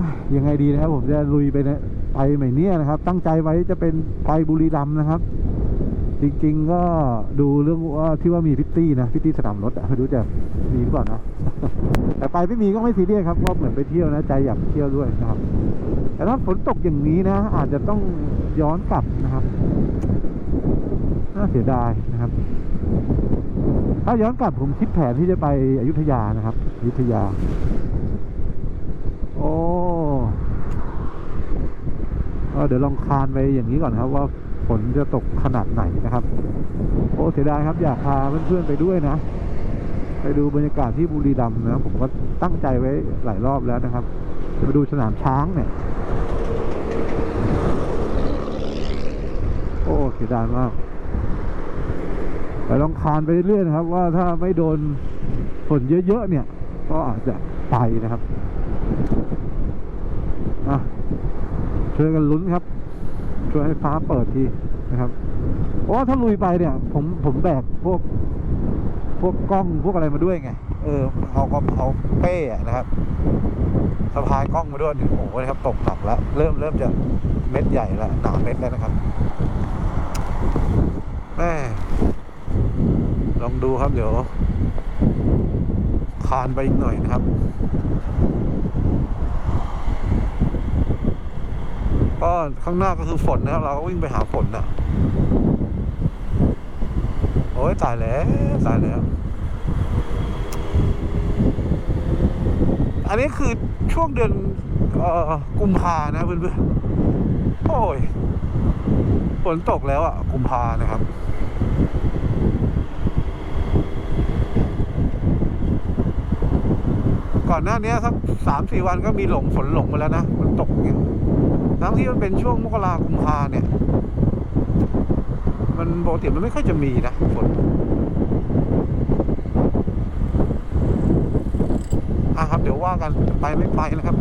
ยยังไงดีนะครับผมจะลุยไปเนี่ยไปใหม่เนี่ยนะครับ ตั้งใจไว้จะเป็นไปบุรีรัมย์นะครับ จริงๆก็ดูเรื่องว่าที่ว่ามีพิตตี้นะพิตตี้สนามรถอะไม่รู้จะมีหรือเปล่านะแต่ไปไม่มีก็ไม่ซีเรียสครับก็เหมือนไปเที่ยวนะใจอยากเที่ยวด้วยนะครับ แต่ถ้าฝนตกอย่างนี้นะ อาจจะต้องย้อนกลับนะครับน่าเสียดายนะครับ ถ้าย้อนกลับผมคิดแผนที่จะไปอยุธยานะครับอยุธยา โอ้ เออเดี๋ยวลองคานไปอย่างนี้ก่อนครับว่าฝนจะตกขนาดไหนนะครับ โอ้เสียดายครับอยากพาเพื่อนๆไปด้วยนะ ไปดูบรรยากาศที่บุรีรัมย์นะผมก็ตั้งใจไว้หลายรอบแล้วนะครับมาดูสนามช้างเนี่ย โอ้เสียดายมากแต่ลองคานไปเรื่อยๆนะครับ ว่าถ้าไม่โดนฝนเยอะๆเนี่ย ก็อาจจะไปนะครับ ช่วยกันลุ้นครับ ช่วยให้ฟ้าเปิดทีนะครับเพราะว่าถ้าลุยไปเนี่ย ผมผมแบกพวก พวกกล้องพวกอะไรมาด้วยไง เออเอาก็เอาเป้อะนะครับสะพายกล้องมาด้วยโอ้โหนะครับตกหนักแล้ว เริ่มเริ่มจะเม็ดใหญ่แล้วหนาเม็ดแล้วนะครับแม่ลองดูครับเดี๋ยวคานไปอีกหน่อยนะครับ ก็ข้างหน้าก็คือฝนนะครับ เราก็วิ่งไปหาฝนนะโอ้ยตายแล้วตายแล้ว อันนี้คือช่วงเดือนกุมภานะเพื่อนๆ โอ้ยฝนตกแล้วอะ กุมภานะครับก่อนหน้านี้สักสามสี่วันก็มีหลงฝนหลงมาแล้วนะฝนตกอย่างเงี้ย ทั้งที่มันเป็นช่วงมกรากุมภาเนี่ย มันปกติมันไม่ค่อยจะมีนะฝนอะครับ เดี๋ยวว่ากันจะไปไม่ไปนะครับ